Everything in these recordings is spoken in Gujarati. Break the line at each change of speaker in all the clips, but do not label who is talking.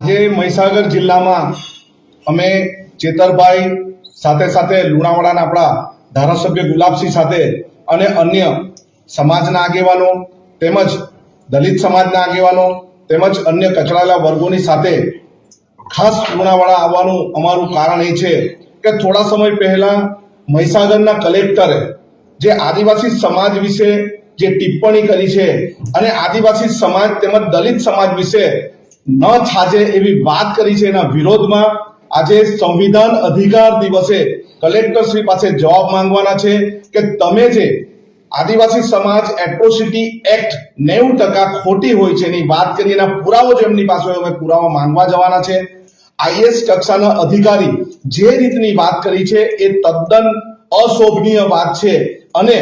આજે મહીસાગર જિલ્લામાં અમે ચેતરભાઈ સાથે સાથે લુણાવાડાના આપણા ધારાસભ્ય ગુલાબસિંહ સાથે અને અન્ય સમાજના આગેવાનો તેમજ દલિત સમાજના આગેવાનો તેમજ અન્ય કચડાયેલા વર્ગોની સાથે ખાસ લુણાવાડા આવવાનું અમારું કારણ એ છે કે થોડા સમય પહેલાં મહીસાગરના કલેક્ટરે જે આદિવાસી સમાજ વિશે જે ટિપ્પણી કરી છે અને આદિવાસી સમાજ તેમજ દલિત સમાજ વિશે ન છાજે એવી વાત કરી છે એના વિરોધમાં. આજે સંવિધાન અધિકાર દિવસે કલેક્ટર શ્રી પાસે જવાબ માંગવાના છે કે તમે જે આદિવાસી સમાજ એટ્રોસિટી એક્ટ નેવું ટકા ખોટી હોય છે એની વાત કરી, એના પુરાવો જો એમની પાસે અમે પુરાવા માંગવા જવાના છે. આઈએસ કક્ષાના અધિકારી જે રીતની વાત કરી છે એ તદ્દન અશોભનીય વાત છે અને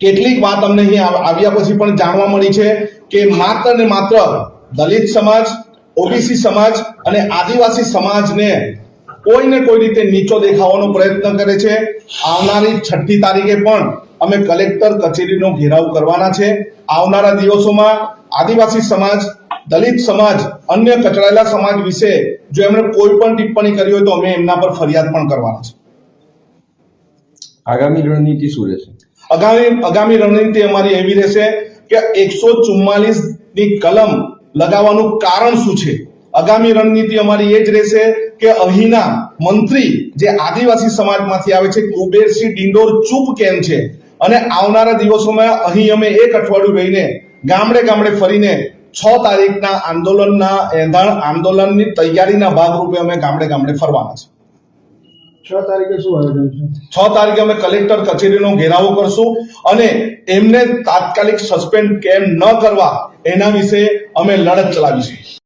કેટલીક વાત અમને અહીં આવ્યા પછી પણ જાણવા મળી છે કે માત્ર ને માત્ર દલિત સમાજ ઓબીસી સમાજ અને આદિવાસી સમાજને કોઈ ને કોઈ રીતે નીચો દેખાવાનો પ્રયત્ન કરે છે. આવનારી છઠ્ઠી તારીખે પણ અમે કલેક્ટર કચેરીનો ઘેરાવ કરવાના છે. આવનારા દિવસોમાં આદિવાસી સમાજ દલિત સમાજ અન્ય કચડાયેલા સમાજ વિશે જો એમણે કોઈ પણ ટિપ્પણી કરી હોય તો અમે એમના પર ફરિયાદ પણ કરવાના છે.
આગામી રણનીતિ શું રહેશે?
આગામી આગામી રણનીતિ અમારી એવી રહેશે કે એકસો ચુમ્માલીસની કલમ લગાવવાનું કારણ શું છે? આગામી રણનીતિ અમારી એ જ રહેશે કે અહીંના મંત્રી જે આદિવાસી સમાજમાંથી આવે છે, કુબેરસિંહ ડિંડોર ચૂપ કેમ છે? અને આવનારા દિવસોમાં અહીં અમે એક અઠવાડિયું રહીને ગામડે ગામડે ફરીને છ તારીખના આંદોલનના એંધાણ આંદોલનની તૈયારીના ભાગરૂપે અમે ગામડે ગામડે ફરવાના છે
છ તારીખે શું
છ તારીખે અમે કલેક્ટર કચેરીનો ઘેરાવો કરશું અને એમને તાત્કાલિક સસ્પેન્ડ કેમ ન કરવા એના વિશે અમે લડત ચલાવીશું.